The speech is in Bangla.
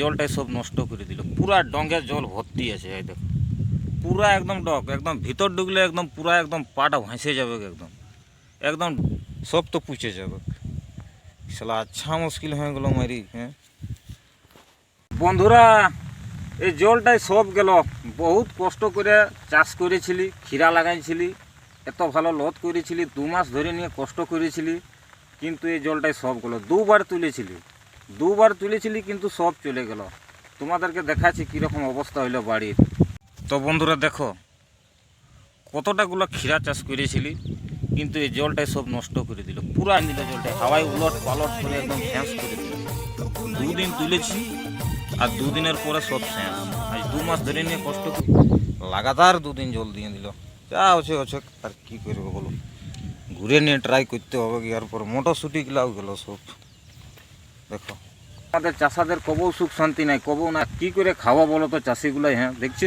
জলটাই সব নষ্ট করে দিল। পুরা ডঙ্গের জল ভর্তি আছে, এই দেখো। পুরা একদম ডক, একদম ভিতর ঢুকলে একদম পুরা একদম পাটা ভাসে যাবে একদম। একদম সব তো পুচে যাবে। শালা আচ্ছা মুশকিল হয়ে গেল মারি হ্যাঁ? বন্ধুরা, এই জলটাই সব গেল। বহুত কষ্ট করে চাষ করেছিলি, ক্ষীরা লাগাইছিলি, এত ভালো লত করেছিলি, দু মাস ধরে নিয়ে কষ্ট করেছিলি, কিন্তু এই জলটাই সব গেল। দুবার তুলেছিলি। দুবার তুলেছিলি কিন্তু সব চলে গেল। তোমাদেরকে দেখাচ্ছি কীরকম অবস্থা হইল বাড়ির। তো বন্ধুরা দেখো কতটাগুলো ক্ষীরা চাষ করেছিলি, কিন্তু এই জলটাই সব নষ্ট করে দিল। পুরা নিল জলটা, হাওয়ায় উলট পালট করে একদম শেষ করে দিল। দুদিন তুলেছি, আর দুদিনের পরে সব শেষ আজ দু মাস ধরে নিয়ে কষ্ট করি লাগাতার দুদিন জল দিয়ে দিল। যা হচ্ছে হচ্ছে, আর কি করব বলো? ঘুরে নিয়ে ট্রাই করতে হবে আর পর। মোটরসুটি গিলাও গেল সব। দেখো। আমাদের চাষাদের কবও সুখ, শান্তি নাই। কবও না কি করে খাওয়া বলো তো চাষিগুলাই হ্যাঁ? দেখছি